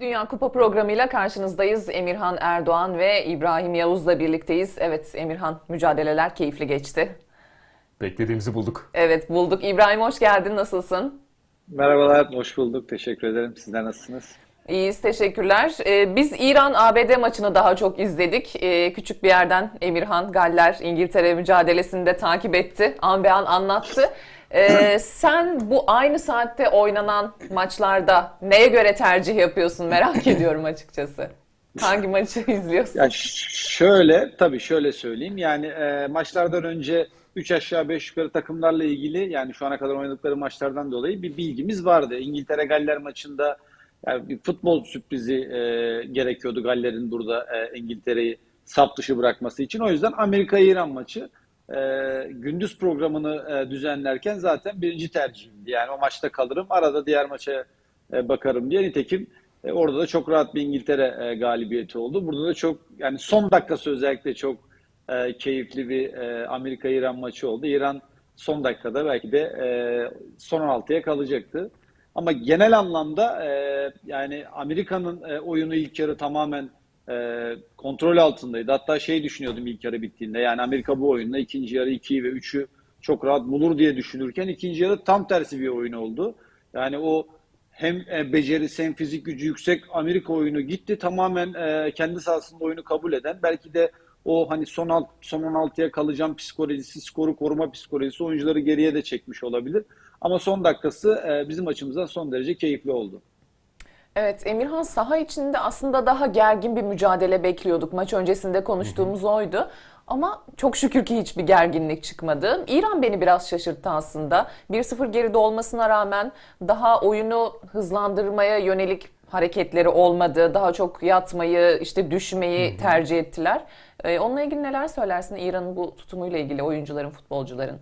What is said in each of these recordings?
Dünya Kupa programıyla karşınızdayız. Emirhan Erdoğan ve İbrahim Yavuz'la birlikteyiz. Evet Emirhan mücadeleler keyifli geçti. Beklediğimizi bulduk. Evet bulduk. İbrahim hoş geldin. Nasılsın? Merhabalar, hoş bulduk. Teşekkür ederim. Sizler nasılsınız? İyiyiz, teşekkürler. Ee, biz İran-ABD maçını daha çok izledik. Ee, küçük bir yerden Emirhan, Galler, İngiltere mücadelesini de takip etti. An be an anlattı. Ee, sen bu aynı saatte oynanan maçlarda neye göre tercih yapıyorsun merak ediyorum açıkçası. Hangi maçı izliyorsun? Ya şöyle, tabii şöyle söyleyeyim. Yani e, maçlardan önce 3 aşağı 5 yukarı takımlarla ilgili yani şu ana kadar oynadıkları maçlardan dolayı bir bilgimiz vardı. İngiltere Galler maçında yani bir futbol sürprizi e, gerekiyordu Galler'in burada e, İngiltere'yi saf dışı bırakması için. O yüzden Amerika-İran maçı e, gündüz programını e, düzenlerken zaten birinci tercihimdi. Yani o maçta kalırım, arada diğer maça e, bakarım diye. Nitekim e, orada da çok rahat bir İngiltere e, galibiyeti oldu. Burada da çok yani son dakikası özellikle çok e, keyifli bir e, Amerika-İran maçı oldu. İran son dakikada belki de e, son 16'ya kalacaktı. Ama genel anlamda e, yani Amerika'nın e, oyunu ilk yarı tamamen e, kontrol altındaydı. Hatta şey düşünüyordum ilk yarı bittiğinde. Yani Amerika bu oyunda ikinci yarı 2'yi ve 3'ü çok rahat bulur diye düşünürken ikinci yarı tam tersi bir oyun oldu. Yani o hem e, becerisi hem fizik gücü yüksek Amerika oyunu gitti. Tamamen e, kendi sahasında oyunu kabul eden belki de o hani son alt, son 16'ya kalacağım psikolojisi, skoru koruma psikolojisi oyuncuları geriye de çekmiş olabilir. Ama son dakikası e, bizim açımızdan son derece keyifli oldu. Evet, Emirhan saha içinde aslında daha gergin bir mücadele bekliyorduk. Maç öncesinde konuştuğumuz oydu. Ama çok şükür ki hiçbir gerginlik çıkmadı. İran beni biraz şaşırttı aslında. 1-0 geride olmasına rağmen daha oyunu hızlandırmaya yönelik hareketleri olmadı. Daha çok yatmayı, işte düşmeyi tercih ettiler. Ee, onunla ilgili neler söylersin İran'ın bu tutumuyla ilgili oyuncuların, futbolcuların?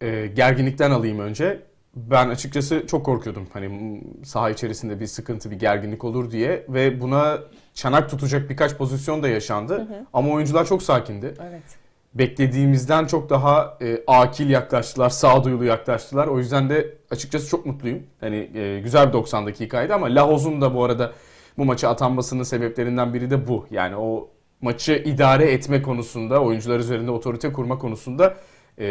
Ee, gerginlikten alayım önce. Ben açıkçası çok korkuyordum. Hani saha içerisinde bir sıkıntı, bir gerginlik olur diye ve buna çanak tutacak birkaç pozisyon da yaşandı. Ama oyuncular çok sakindi. Evet. Beklediğimizden çok daha e, akil yaklaştılar, sağduyulu yaklaştılar. O yüzden de açıkçası çok mutluyum. Hani e, güzel bir 90 dakikaydı ama Lahoz'un da bu arada bu maçı atanmasının sebeplerinden biri de bu. Yani o maçı idare etme konusunda, oyuncular üzerinde otorite kurma konusunda e,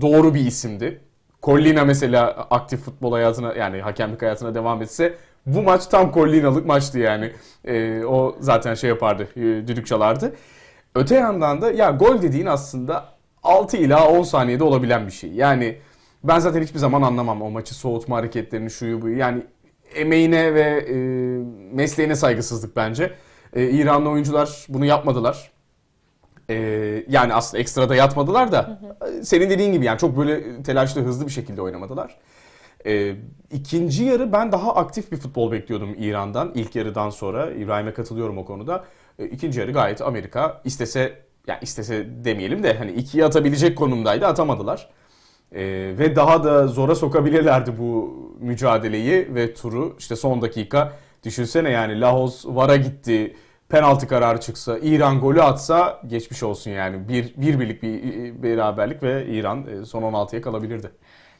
doğru bir isimdi. Collina mesela aktif futbol hayatına yani hakemlik hayatına devam etse bu maç tam Collina'lık maçtı yani. E, o zaten şey yapardı, e, düdük çalardı. Öte yandan da ya gol dediğin aslında 6 ila 10 saniyede olabilen bir şey. Yani ben zaten hiçbir zaman anlamam o maçı soğutma hareketlerini şuyu buyu. Yani emeğine ve e, mesleğine saygısızlık bence. E, İranlı oyuncular bunu yapmadılar. E, yani aslında ekstra da yatmadılar da e, senin dediğin gibi yani çok böyle telaşlı hızlı bir şekilde oynamadılar. E, ikinci yarı ben daha aktif bir futbol bekliyordum İran'dan. İlk yarıdan sonra İbrahim'e katılıyorum o konuda. E, ikinci yarı gayet Amerika istese ya istese demeyelim de hani ikiye atabilecek konumdaydı atamadılar. E, ve daha da zora sokabilirlerdi bu mücadeleyi ve turu. İşte son dakika düşünsene yani Laos VAR'a gitti. Penaltı kararı çıksa, İran golü atsa geçmiş olsun yani. Bir, bir birlik bir beraberlik ve İran e, son 16'ya kalabilirdi.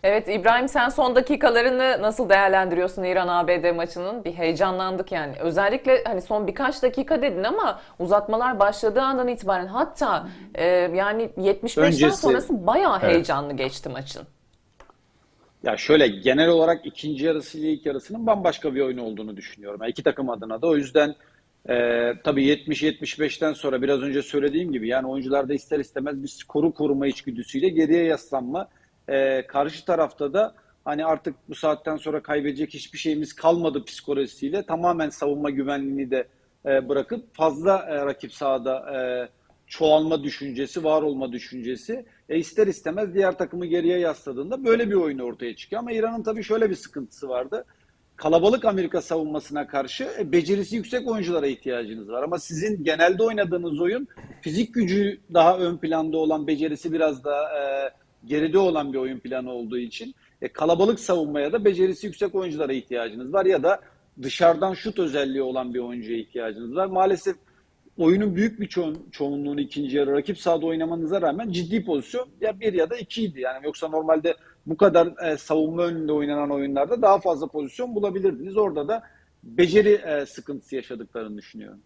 Evet İbrahim sen son dakikalarını nasıl değerlendiriyorsun İran-ABD maçının? Bir heyecanlandık yani. Özellikle hani son birkaç dakika dedin ama uzatmalar başladığı andan itibaren hatta e, yani 75'ten Öncesi. sonrası bayağı Evet. heyecanlı geçti maçın. Ya şöyle genel olarak ikinci yarısı ile ilk yarısının bambaşka bir oyun olduğunu düşünüyorum. Yani iki takım adına da o yüzden e, tabii 70-75'ten sonra biraz önce söylediğim gibi yani oyuncularda ister istemez bir skoru koruma içgüdüsüyle geriye yaslanma. E, karşı tarafta da hani artık bu saatten sonra kaybedecek hiçbir şeyimiz kalmadı psikolojisiyle tamamen savunma güvenliğini de e, bırakıp fazla e, rakip sahada e, çoğalma düşüncesi, var olma düşüncesi e, ister istemez diğer takımı geriye yasladığında böyle bir oyun ortaya çıkıyor. Ama İran'ın tabii şöyle bir sıkıntısı vardı. Kalabalık Amerika savunmasına karşı e, becerisi yüksek oyunculara ihtiyacınız var. Ama sizin genelde oynadığınız oyun fizik gücü daha ön planda olan, becerisi biraz daha e, geride olan bir oyun planı olduğu için e, kalabalık savunmaya da becerisi yüksek oyunculara ihtiyacınız var ya da dışarıdan şut özelliği olan bir oyuncuya ihtiyacınız var. Maalesef oyunun büyük bir ço- çoğunluğunu ikinci yarı rakip sahada oynamanıza rağmen ciddi pozisyon ya bir ya da ikiydi. Yani yoksa normalde bu kadar e, savunma önünde oynanan oyunlarda daha fazla pozisyon bulabilirdiniz. Orada da beceri e, sıkıntısı yaşadıklarını düşünüyorum.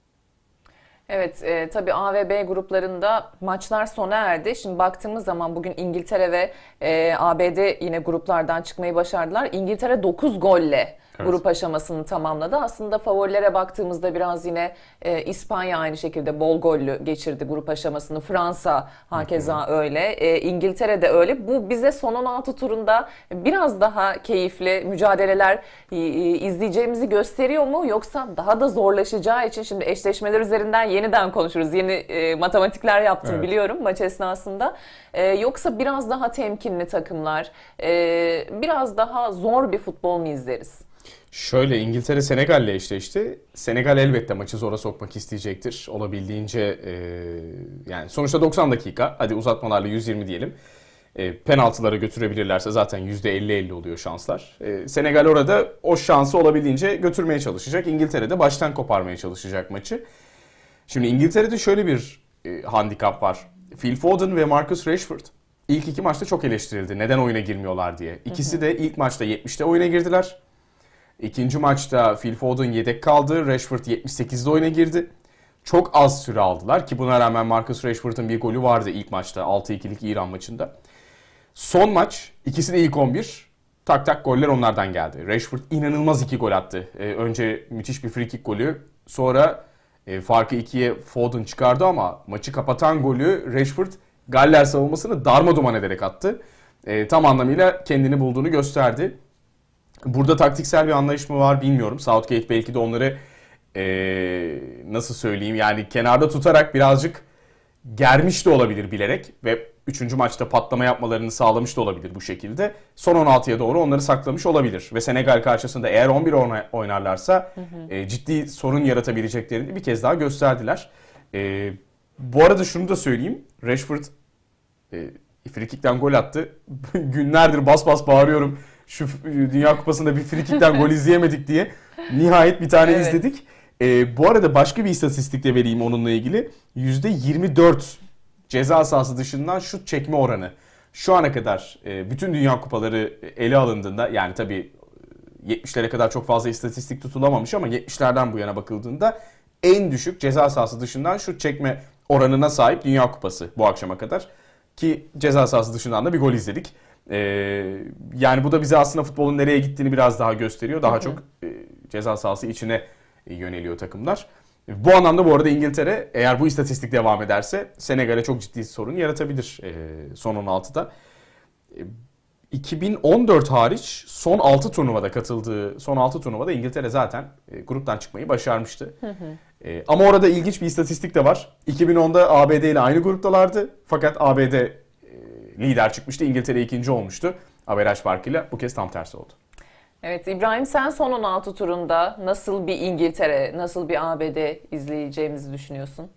Evet, e, tabii A ve B gruplarında maçlar sona erdi. Şimdi baktığımız zaman bugün İngiltere ve e, ABD yine gruplardan çıkmayı başardılar. İngiltere 9 golle Evet. grup aşamasını tamamladı. Aslında favorilere baktığımızda biraz yine e, İspanya aynı şekilde bol gollü geçirdi grup aşamasını. Fransa hakeza öyle. E, İngiltere de öyle. Bu bize son 16 turunda biraz daha keyifli mücadeleler e, e, izleyeceğimizi gösteriyor mu? Yoksa daha da zorlaşacağı için şimdi eşleşmeler üzerinden yeniden konuşuruz. Yeni e, matematikler yaptım Evet. biliyorum maç esnasında. E, yoksa biraz daha temkinli takımlar, e, biraz daha zor bir futbol mu izleriz? Şöyle İngiltere Senegal'le eşleşti. Senegal elbette maçı zora sokmak isteyecektir. Olabildiğince e, yani sonuçta 90 dakika. Hadi uzatmalarla 120 diyelim. E, penaltılara götürebilirlerse zaten %50-50 oluyor şanslar. E, Senegal orada o şansı olabildiğince götürmeye çalışacak. İngiltere de baştan koparmaya çalışacak maçı. Şimdi İngiltere'de şöyle bir e, handikap var. Phil Foden ve Marcus Rashford ilk iki maçta çok eleştirildi. Neden oyuna girmiyorlar diye. İkisi de ilk maçta 70'te oyuna girdiler. İkinci maçta Phil Foden yedek kaldı. Rashford 78'de oyuna girdi. Çok az süre aldılar ki buna rağmen Marcus Rashford'un bir golü vardı ilk maçta 6-2'lik İran maçında. Son maç ikisi de ilk 11. Tak tak goller onlardan geldi. Rashford inanılmaz iki gol attı. Ee, önce müthiş bir free kick golü. Sonra e, farkı ikiye Foden çıkardı ama maçı kapatan golü Rashford Galler savunmasını darma duman ederek attı. E, tam anlamıyla kendini bulduğunu gösterdi. Burada taktiksel bir anlayış mı var bilmiyorum. Southgate belki de onları eee, nasıl söyleyeyim yani kenarda tutarak birazcık germiş de olabilir bilerek ve 3. maçta patlama yapmalarını sağlamış da olabilir bu şekilde. Son 16'ya doğru onları saklamış olabilir. Ve Senegal karşısında eğer 11 oyna- oynarlarsa e, ciddi sorun yaratabileceklerini bir kez daha gösterdiler. E, bu arada şunu da söyleyeyim. Rashford e, frikikten gol attı. Günlerdir bas bas bağırıyorum. Şu Dünya Kupası'nda bir frikikten gol izleyemedik diye. Nihayet bir tane Evet. izledik. E, bu arada başka bir istatistik de vereyim onunla ilgili. %24 ceza sahası dışından şut çekme oranı. Şu ana kadar e, bütün Dünya Kupaları ele alındığında yani tabii 70'lere kadar çok fazla istatistik tutulamamış ama 70'lerden bu yana bakıldığında en düşük ceza sahası dışından şut çekme oranına sahip Dünya Kupası bu akşama kadar. Ki ceza sahası dışından da bir gol izledik. Ee, yani bu da bize aslında futbolun nereye gittiğini biraz daha gösteriyor. Daha çok e, ceza sahası içine e, yöneliyor takımlar. Bu anlamda bu arada İngiltere eğer bu istatistik devam ederse Senegal'e çok ciddi sorun yaratabilir e, son 16'da. 2014 hariç son 6 turnuvada katıldığı son 6 turnuvada İngiltere zaten e, gruptan çıkmayı başarmıştı. E, ama orada ilginç bir istatistik de var. 2010'da ABD ile aynı gruptalardı. Fakat ABD e, lider çıkmıştı. İngiltere ikinci olmuştu. Averaj farkıyla bu kez tam tersi oldu. Evet İbrahim sen son 16 turunda nasıl bir İngiltere, nasıl bir ABD izleyeceğimizi düşünüyorsun?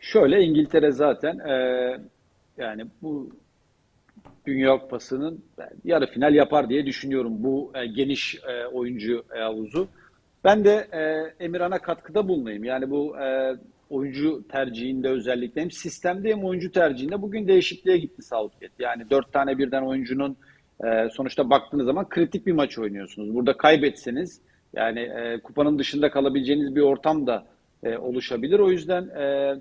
Şöyle İngiltere zaten e, yani bu Dünya Kupası'nın yarı final yapar diye düşünüyorum bu e, geniş e, oyuncu e, havuzu. Ben de e, Emirhan'a katkıda bulunayım. Yani bu e, oyuncu tercihinde özellikle hem sistemde hem oyuncu tercihinde bugün değişikliğe gitti Southgate. Yani dört tane birden oyuncunun e, sonuçta baktığınız zaman kritik bir maç oynuyorsunuz. Burada kaybetseniz yani e, kupanın dışında kalabileceğiniz bir ortam da e, oluşabilir. O yüzden e,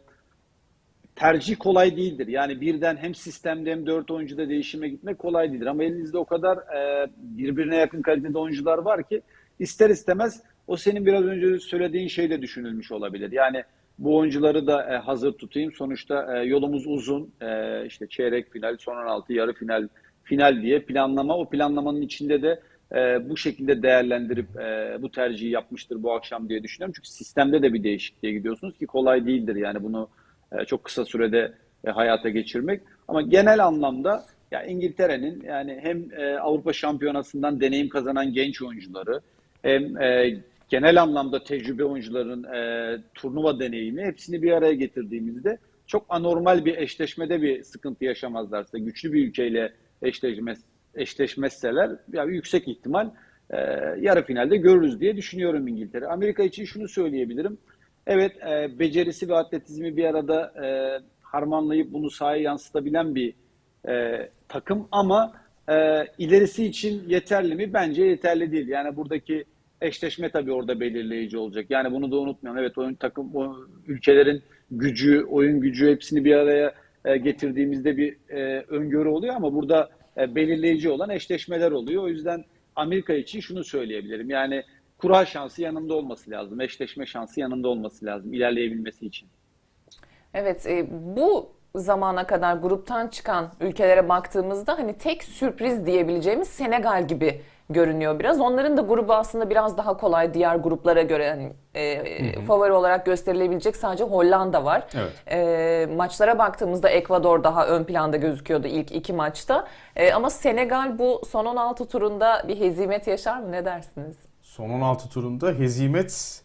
tercih kolay değildir. Yani birden hem sistemde hem dört oyuncuda değişime gitmek kolay değildir. Ama elinizde o kadar e, birbirine yakın kalitede oyuncular var ki ister istemez o senin biraz önce söylediğin şey de düşünülmüş olabilir. Yani bu oyuncuları da e, hazır tutayım. Sonuçta e, yolumuz uzun. E, işte çeyrek final, son 16, yarı final, final diye planlama. O planlamanın içinde de e, bu şekilde değerlendirip e, bu tercihi yapmıştır bu akşam diye düşünüyorum. Çünkü sistemde de bir değişikliğe gidiyorsunuz ki kolay değildir yani bunu e, çok kısa sürede e, hayata geçirmek. Ama genel anlamda ya İngiltere'nin yani hem e, Avrupa Şampiyonası'ndan deneyim kazanan genç oyuncuları hem e, genel anlamda tecrübe oyuncuların e, turnuva deneyimi hepsini bir araya getirdiğimizde çok anormal bir eşleşmede bir sıkıntı yaşamazlarsa, güçlü bir ülkeyle eşleşmez, eşleşmezseler ya yüksek ihtimal e, yarı finalde görürüz diye düşünüyorum İngiltere. Amerika için şunu söyleyebilirim. Evet, e, becerisi ve atletizmi bir arada e, harmanlayıp bunu sahaya yansıtabilen bir e, takım ama e, ilerisi için yeterli mi? Bence yeterli değil. Yani buradaki eşleşme tabii orada belirleyici olacak. Yani bunu da unutmayalım. Evet oyun takım o ülkelerin gücü, oyun gücü hepsini bir araya e, getirdiğimizde bir e, öngörü oluyor ama burada e, belirleyici olan eşleşmeler oluyor. O yüzden Amerika için şunu söyleyebilirim. Yani kura şansı yanında olması lazım. Eşleşme şansı yanında olması lazım ilerleyebilmesi için. Evet, e, bu zamana kadar gruptan çıkan ülkelere baktığımızda hani tek sürpriz diyebileceğimiz Senegal gibi görünüyor biraz. Onların da grubu aslında biraz daha kolay diğer gruplara göre hani e, favori olarak gösterilebilecek sadece Hollanda var. Evet. E, maçlara baktığımızda Ekvador daha ön planda gözüküyordu ilk iki maçta. E, ama Senegal bu son 16 turunda bir hezimet yaşar mı? Ne dersiniz? Son 16 turunda hezimet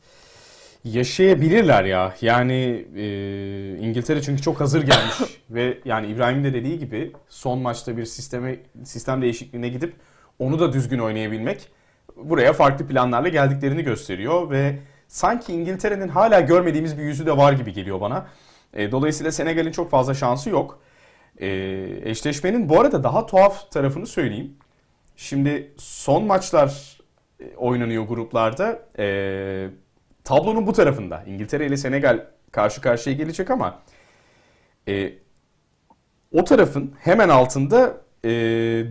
yaşayabilirler ya. Yani e, İngiltere çünkü çok hazır gelmiş ve yani İbrahim'in de dediği gibi son maçta bir sisteme sistem değişikliğine gidip onu da düzgün oynayabilmek buraya farklı planlarla geldiklerini gösteriyor ve sanki İngiltere'nin hala görmediğimiz bir yüzü de var gibi geliyor bana. E, dolayısıyla Senegal'in çok fazla şansı yok. E, eşleşmenin bu arada daha tuhaf tarafını söyleyeyim. Şimdi son maçlar e, oynanıyor gruplarda. Tablonun bu tarafında İngiltere ile Senegal karşı karşıya gelecek ama o tarafın hemen altında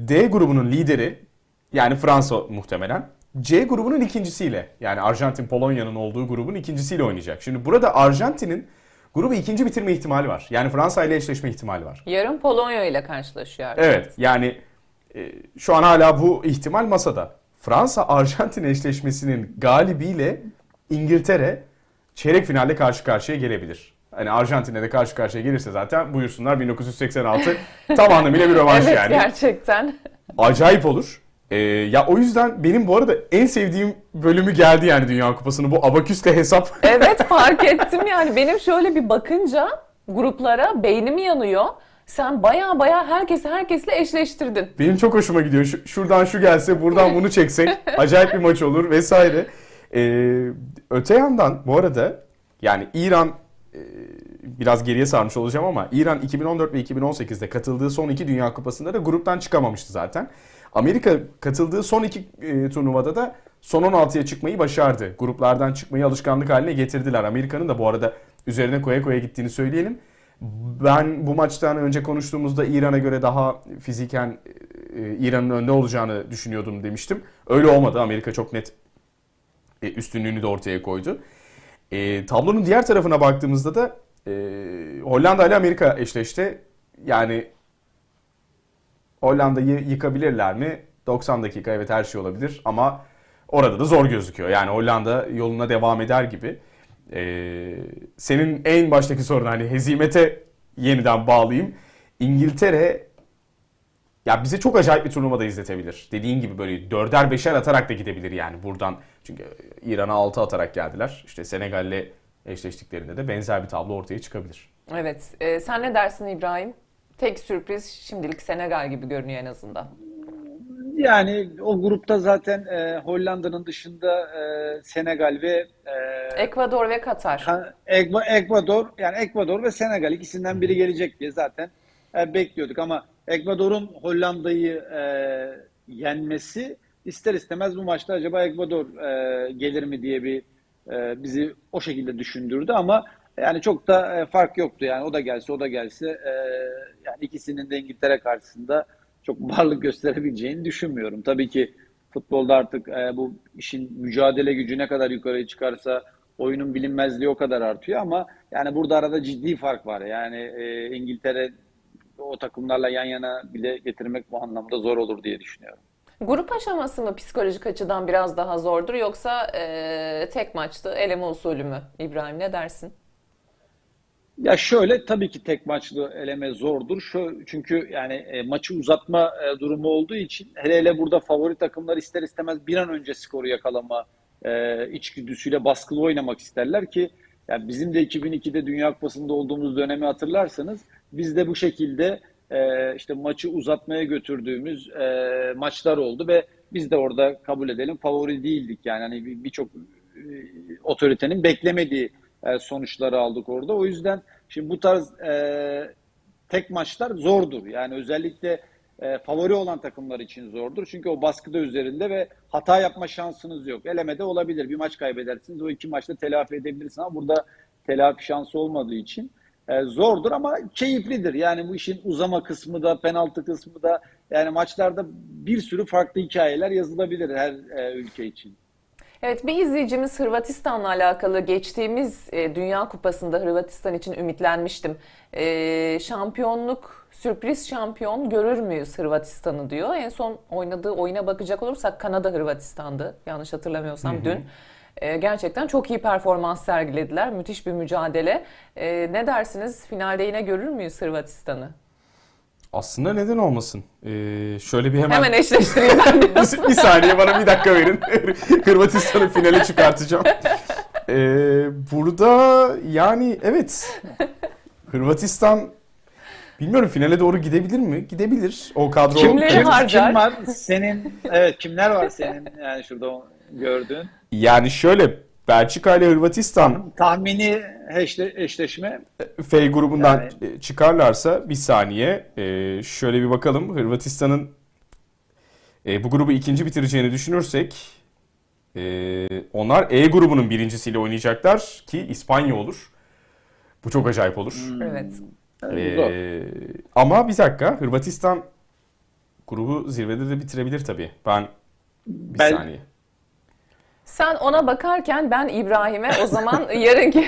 D grubunun lideri yani Fransa muhtemelen C grubunun ikincisiyle yani Arjantin Polonya'nın olduğu grubun ikincisiyle oynayacak. Şimdi burada Arjantin'in grubu ikinci bitirme ihtimali var. Yani Fransa ile eşleşme ihtimali var. Yarın Polonya ile karşılaşıyor. Arjantin. Evet yani e, şu an hala bu ihtimal masada. Fransa-Arjantin eşleşmesinin galibiyle İngiltere çeyrek finalde karşı karşıya gelebilir. Hani Arjantin'e de karşı karşıya gelirse zaten buyursunlar 1986 tam anlamıyla bir rövanş Evet yani. gerçekten. Acayip olur. Ee, ya o yüzden benim bu arada en sevdiğim bölümü geldi yani Dünya Kupası'nı. Bu abaküsle hesap. Evet fark ettim yani benim şöyle bir bakınca gruplara beynim yanıyor. Sen baya baya herkesi herkesle eşleştirdin. Benim çok hoşuma gidiyor. Şu- şuradan şu gelse, buradan bunu çeksek acayip bir maç olur vesaire. Ee, öte yandan bu arada yani İran e, biraz geriye sarmış olacağım ama İran 2014 ve 2018'de katıldığı son iki Dünya Kupası'nda da gruptan çıkamamıştı zaten. Amerika katıldığı son iki e, turnuvada da son 16'ya çıkmayı başardı. Gruplardan çıkmayı alışkanlık haline getirdiler. Amerika'nın da bu arada üzerine koya koya gittiğini söyleyelim. Ben bu maçtan önce konuştuğumuzda İran'a göre daha fiziken e, İran'ın önde olacağını düşünüyordum demiştim. Öyle olmadı. Amerika çok net e, üstünlüğünü de ortaya koydu. E, tablonun diğer tarafına baktığımızda da e, Hollanda ile Amerika eşleşti. Yani Hollanda'yı yıkabilirler mi? 90 dakika evet her şey olabilir ama orada da zor gözüküyor. Yani Hollanda yoluna devam eder gibi. Ee, senin en baştaki sorun hani hezimete yeniden bağlayayım. İngiltere ya bize çok acayip bir turnuva da izletebilir. Dediğin gibi böyle dörder beşer atarak da gidebilir yani buradan. Çünkü İran'a 6 atarak geldiler. İşte Senegal'le eşleştiklerinde de benzer bir tablo ortaya çıkabilir. Evet e, sen ne dersin İbrahim? Tek sürpriz şimdilik Senegal gibi görünüyor en azından. Yani o grupta zaten e, Hollanda'nın dışında e, Senegal ve e, Ekvador ve Katar. Ka- Ekva- Ekvador yani Ekvador ve Senegal ikisinden biri gelecek diye zaten e, bekliyorduk ama Ekvador'un Hollanda'yı e, yenmesi ister istemez bu maçta acaba Ekvador e, gelir mi diye bir e, bizi o şekilde düşündürdü ama yani çok da e, fark yoktu yani o da gelse o da gelse e, yani ikisinin de İngiltere karşısında çok varlık gösterebileceğini düşünmüyorum. Tabii ki futbolda artık e, bu işin mücadele gücü ne kadar yukarıya çıkarsa oyunun bilinmezliği o kadar artıyor ama yani burada arada ciddi fark var. Yani İngiltere o takımlarla yan yana bile getirmek bu anlamda zor olur diye düşünüyorum. Grup aşaması mı psikolojik açıdan biraz daha zordur yoksa e, tek maçtı eleme usulü mü? İbrahim ne dersin? Ya şöyle tabii ki tek maçlı eleme zordur. Şu, çünkü yani e, maçı uzatma e, durumu olduğu için hele hele burada favori takımlar ister istemez bir an önce skoru yakalama e, içgüdüsüyle baskılı oynamak isterler ki yani bizim de 2002'de Dünya Kupası'nda olduğumuz dönemi hatırlarsanız biz de bu şekilde e, işte maçı uzatmaya götürdüğümüz e, maçlar oldu ve biz de orada kabul edelim favori değildik yani hani bir- birçok e, otoritenin beklemediği e, sonuçları aldık orada. O yüzden şimdi bu tarz e, tek maçlar zordur. Yani özellikle e, favori olan takımlar için zordur. Çünkü o baskıda üzerinde ve hata yapma şansınız yok. Elemede olabilir. Bir maç kaybedersiniz. O iki maçta telafi edebilirsiniz ama burada telafi şansı olmadığı için e, zordur ama keyiflidir. Yani bu işin uzama kısmı da, penaltı kısmı da yani maçlarda bir sürü farklı hikayeler yazılabilir her e, ülke için. Evet bir izleyicimiz Hırvatistan'la alakalı geçtiğimiz e, Dünya Kupası'nda Hırvatistan için ümitlenmiştim. E, şampiyonluk, sürpriz şampiyon görür müyüz Hırvatistan'ı diyor. En son oynadığı oyuna bakacak olursak Kanada Hırvatistan'dı yanlış hatırlamıyorsam dün. E, gerçekten çok iyi performans sergilediler. Müthiş bir mücadele. E, ne dersiniz finalde yine görür müyüz Hırvatistan'ı? Aslında neden olmasın? Ee, şöyle bir hemen... Hemen eşleştireyim ben bir, bir saniye bana bir dakika verin. Hırvatistan'ı finale çıkartacağım. Ee, burada yani evet. Hırvatistan bilmiyorum finale doğru gidebilir mi? Gidebilir. O kadro Kimleri kim, harcar? kim var senin? Evet kimler var senin yani şurada gördüğün? Yani şöyle Belçika ile Hırvatistan Tahmini eşle, eşleşme F grubundan Yani- çıkarlarsa bir saniye Ee, şöyle bir bakalım. Hırvatistan'ın e, bu grubu ikinci bitireceğini düşünürsek e, onlar E grubunun birincisiyle oynayacaklar ki İspanya olur. Bu çok acayip olur. Evet. Evet. Ee, ama bir dakika Hırvatistan grubu zirvede de bitirebilir tabii. Ben bir Ben- saniye. Sen ona bakarken ben İbrahim'e o zaman yarınki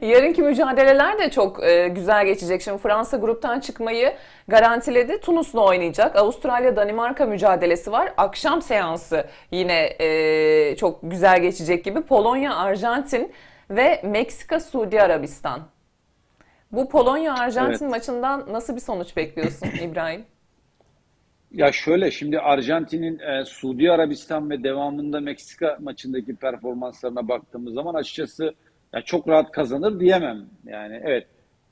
yarınki mücadeleler de çok e, güzel geçecek. Şimdi Fransa gruptan çıkmayı garantiledi. Tunus'la oynayacak. Avustralya Danimarka mücadelesi var. Akşam seansı yine e, çok güzel geçecek gibi. Polonya Arjantin ve Meksika Suudi Arabistan. Bu Polonya Arjantin Evet. maçından nasıl bir sonuç bekliyorsun İbrahim? Ya şöyle şimdi Arjantin'in e, Suudi Arabistan ve devamında Meksika maçındaki performanslarına baktığımız zaman açıkçası ya çok rahat kazanır diyemem. Yani evet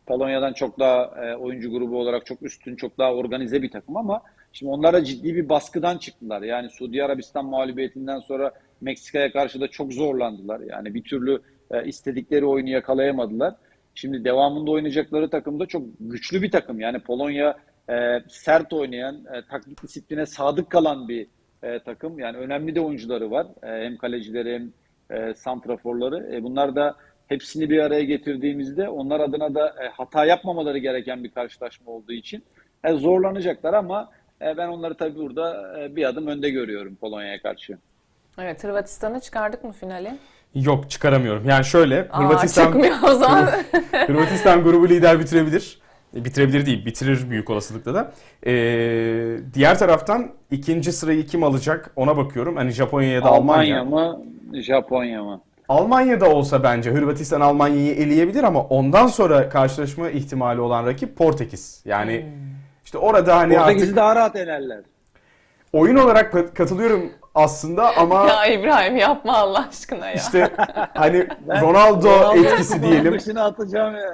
Polonya'dan çok daha e, oyuncu grubu olarak çok üstün, çok daha organize bir takım ama şimdi onlara ciddi bir baskıdan çıktılar. Yani Suudi Arabistan mağlubiyetinden sonra Meksika'ya karşı da çok zorlandılar. Yani bir türlü e, istedikleri oyunu yakalayamadılar. Şimdi devamında oynayacakları takım da çok güçlü bir takım. Yani Polonya e, sert oynayan, e, taktik disipline sadık kalan bir e, takım. Yani önemli de oyuncuları var. E, hem kalecileri hem e, santraforları. E, bunlar da hepsini bir araya getirdiğimizde onlar adına da e, hata yapmamaları gereken bir karşılaşma olduğu için e, zorlanacaklar ama e, ben onları tabii burada e, bir adım önde görüyorum Polonya'ya karşı. Evet Hırvatistan'ı çıkardık mı finale? Yok çıkaramıyorum. Yani şöyle Aa, Hırvatistan çıkmıyor o zaman. Hırvatistan grubu lider bitirebilir. Bitirebilir değil, bitirir büyük olasılıkla da. Ee, diğer taraftan ikinci sırayı kim alacak ona bakıyorum. Hani Japonya ya da Almanya. Almanya mı, Japonya mı? Almanya'da olsa bence Hırvatistan Almanya'yı eleyebilir ama ondan sonra karşılaşma ihtimali olan rakip Portekiz. Yani işte orada hani Portekiz'i artık daha rahat elerler. oyun olarak kat- katılıyorum aslında ama ya İbrahim yapma Allah aşkına ya. işte hani Ronaldo etkisi diyelim. Başını atacağım ya.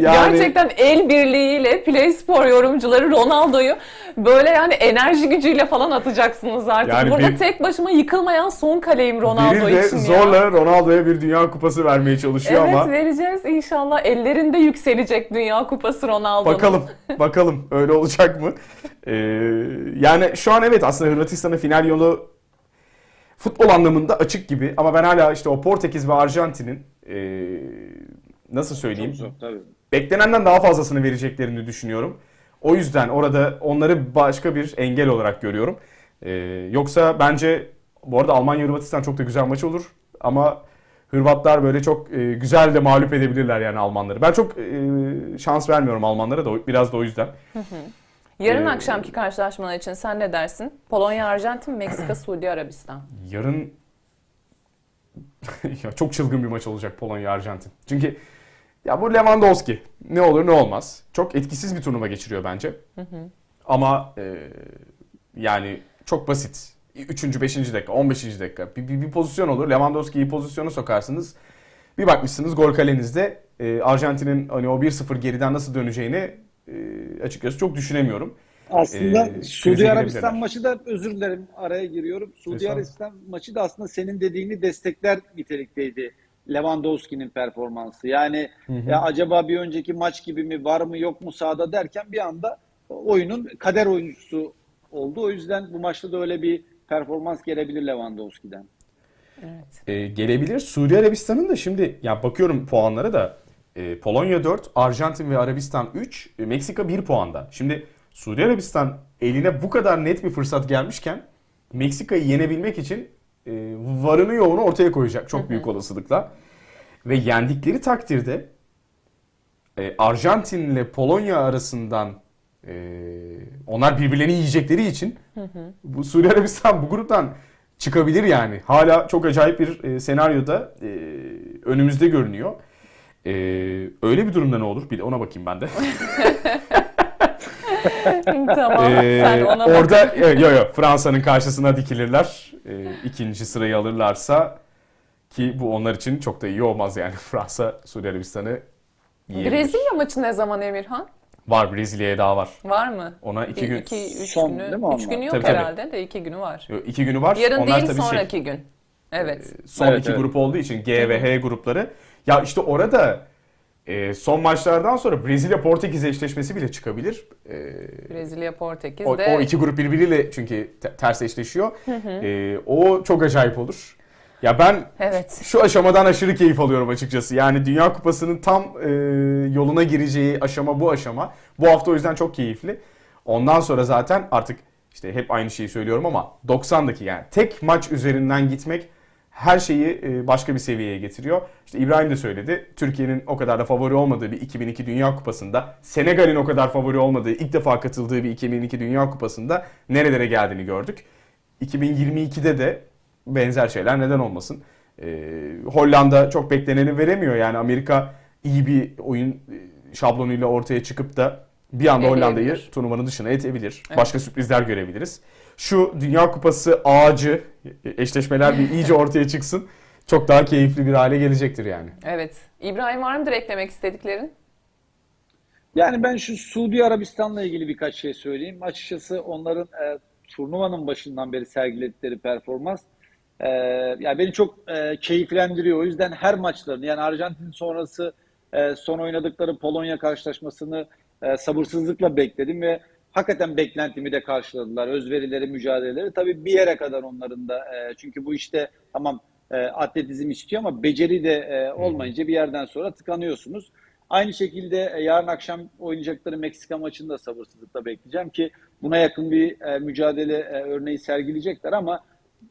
Yani Gerçekten el birliğiyle Play Spor yorumcuları Ronaldo'yu böyle yani enerji gücüyle falan atacaksınız artık. Yani Burada bir- tek başıma yıkılmayan son kaleyim Ronaldo biri de için ya. zorla Ronaldo'ya bir Dünya Kupası vermeye çalışıyor Evet ama vereceğiz inşallah. Ellerinde yükselecek Dünya Kupası Ronaldo'nun. Bakalım, bakalım öyle olacak mı? Ee, yani şu an evet aslında Hırvatistan'ın final yolu futbol anlamında açık gibi ama ben hala işte o Portekiz ve Arjantin'in ee, nasıl söyleyeyim Çok zor tabii. beklenenden daha fazlasını vereceklerini düşünüyorum. O yüzden orada onları başka bir engel olarak görüyorum. Ee, yoksa bence bu arada Almanya Hırvatistan çok da güzel maç olur ama Hırvatlar böyle çok e, güzel de mağlup edebilirler yani Almanları. Ben çok e, şans vermiyorum Almanlara da biraz da o yüzden. Yarın Ee, akşamki karşılaşmalar için sen ne dersin? Polonya, Arjantin, Meksika, Suudi Arabistan. Yarın ya çok çılgın bir maç olacak Polonya Arjantin. Çünkü ya bu Lewandowski ne olur ne olmaz. Çok etkisiz bir turnuva geçiriyor bence. Ama e, yani çok basit. 3. 5. dakika, 15. dakika bir, bir, bir pozisyon olur. Lewandowski'yi pozisyona sokarsınız. Bir bakmışsınız gol kalenizde e, Arjantin'in hani o 1-0 geriden nasıl döneceğini açıkçası çok düşünemiyorum. Aslında Ee, Suudi Arabistan maçı da özür dilerim araya giriyorum. Suudi. Arabistan maçı da aslında senin dediğini destekler nitelikteydi. Lewandowski'nin performansı. Yani ya acaba bir önceki maç gibi mi var mı yok mu sahada derken bir anda oyunun kader oyuncusu oldu. O yüzden bu maçta da öyle bir performans gelebilir Lewandowski'den. Evet. e, gelebilir. Suudi Arabistan'ın da şimdi ya bakıyorum puanlara da e, Polonya 4, Arjantin ve Arabistan 3, e, Meksika 1 puanda. Şimdi Suudi Arabistan eline bu kadar net bir fırsat gelmişken Meksika'yı yenebilmek için e, varını yoğunu ortaya koyacak çok büyük olasılıkla. Ve yendikleri takdirde e, Arjantin ile Polonya arasından e, onlar birbirlerini yiyecekleri için bu Suudi Arabistan bu gruptan çıkabilir yani. Hala çok acayip bir e, senaryoda e, önümüzde görünüyor. E, öyle bir durumda ne olur? Bir de ona bakayım ben de. tamam. Ee, Sen ona bak. orada e, yo yo Fransa'nın karşısına dikilirler. E, ikinci sırayı alırlarsa ki bu onlar için çok da iyi olmaz yani. Fransa Suudi Arabistan'ı yiyebilir. Brezilya maçı ne zaman Emirhan? Var Brezilya'ya daha var. Var mı? Ona iki gün iki, üç Son günü. değil mi Üç günü yok Tabii, tabii. herhalde de iki günü var. Yo, iki günü var. Yarın Onlar değil tabii şey, sonraki gün. Evet. son Evet, iki evet. grup olduğu için G ve H grupları. Ya işte orada e, son maçlardan sonra Brezilya Portekiz eşleşmesi bile çıkabilir. E, Brezilya Portekiz o, de o iki grup birbiriyle çünkü te- ters eşleşiyor. E, o çok acayip olur. Ya ben Evet. şu aşamadan aşırı keyif alıyorum açıkçası. Yani Dünya Kupası'nın tam e, yoluna gireceği aşama bu aşama. Bu hafta o yüzden çok keyifli. Ondan sonra zaten artık işte hep aynı şeyi söylüyorum ama 90'daki yani tek maç üzerinden gitmek her şeyi e, başka bir seviyeye getiriyor. İşte İbrahim de söyledi. Türkiye'nin o kadar da favori olmadığı bir 2002 Dünya Kupası'nda, Senegal'in o kadar favori olmadığı, ilk defa katıldığı bir 2002 Dünya Kupası'nda nerelere geldiğini gördük. 2022'de de benzer şeyler neden olmasın. Ee, Hollanda çok bekleneni veremiyor. Yani Amerika iyi bir oyun e, şablonuyla ortaya çıkıp da bir anda Hollanda'yı turnuvanın dışına etebilir. Evet. Başka sürprizler görebiliriz. Şu Dünya Kupası ağacı e, eşleşmeler bir iyice ortaya çıksın. Çok daha keyifli bir hale gelecektir yani. Evet. İbrahim var mıdır eklemek istediklerin? Yani ben şu Suudi Arabistan'la ilgili birkaç şey söyleyeyim. Açıkçası onların e, turnuvanın başından beri sergiledikleri performans e, yani beni çok e, keyiflendiriyor. O yüzden her maçlarını yani Arjantin sonrası e, son oynadıkları Polonya karşılaşmasını e, sabırsızlıkla bekledim ve hakikaten beklentimi de karşıladılar. Özverileri, mücadeleleri tabii bir yere kadar onların da e, çünkü bu işte tamam e, atletizm istiyor ama beceri de e, olmayınca bir yerden sonra tıkanıyorsunuz. Aynı şekilde e, yarın akşam oynayacakları Meksika maçını da sabırsızlıkla bekleyeceğim ki buna yakın bir e, mücadele e, örneği sergileyecekler ama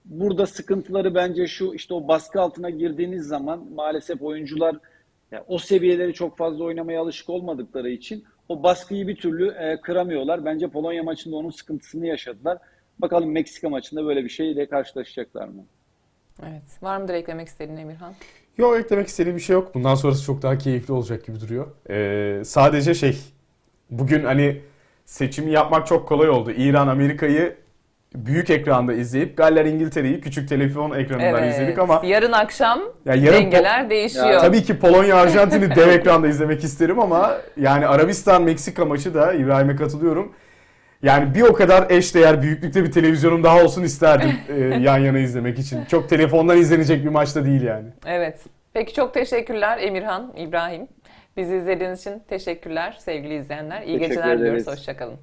burada sıkıntıları bence şu işte o baskı altına girdiğiniz zaman maalesef oyuncular ya, o seviyeleri çok fazla oynamaya alışık olmadıkları için o baskıyı bir türlü e, kıramıyorlar. Bence Polonya maçında onun sıkıntısını yaşadılar. Bakalım Meksika maçında böyle bir şeyle karşılaşacaklar mı? Evet. Var mıdır eklemek istediğin Emirhan? Yok eklemek istediğim bir şey yok. Bundan sonrası çok daha keyifli olacak gibi duruyor. Ee, sadece şey, bugün hani seçimi yapmak çok kolay oldu. İran Amerika'yı büyük ekranda izleyip Galler İngiltere'yi küçük telefon ekranından Evet. izledik ama yarın akşam ya yarın dengeler değişiyor. Ya, Tabii ki Polonya Arjantin'i dev ekranda izlemek isterim ama yani Arabistan Meksika maçı da İbrahim'e katılıyorum. Yani bir o kadar eşdeğer büyüklükte bir televizyonum daha olsun isterdim e, yan yana izlemek için. Çok telefondan izlenecek bir maçta değil yani. Evet. Peki çok teşekkürler Emirhan, İbrahim. Bizi izlediğiniz için teşekkürler sevgili izleyenler. İyi Teşekkür geceler diliyoruz. Hoşçakalın.